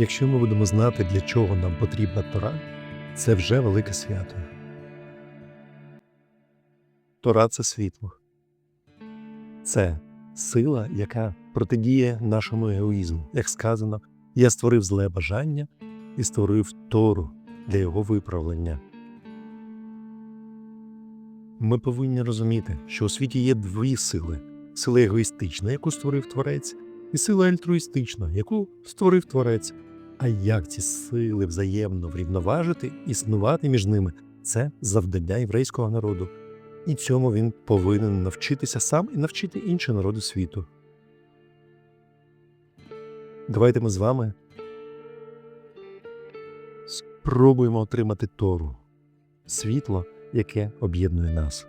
Якщо ми будемо знати, для чого нам потрібна Тора, це вже велике свято. Тора це світло. Це сила, яка протидіє нашому егоїзму. Як сказано, я створив зле бажання і створив Тору для його виправлення. Ми повинні розуміти, що у світі є дві сили: сила егоїстична, яку створив творець, і сила альтруїстична, яку створив творець. А як ці сили взаємно врівноважити, існувати між ними це завдання єврейського народу. І цьому він повинен навчитися сам і навчити інші народи світу. Давайте ми з вами спробуємо отримати Тору світло, яке об'єднує нас.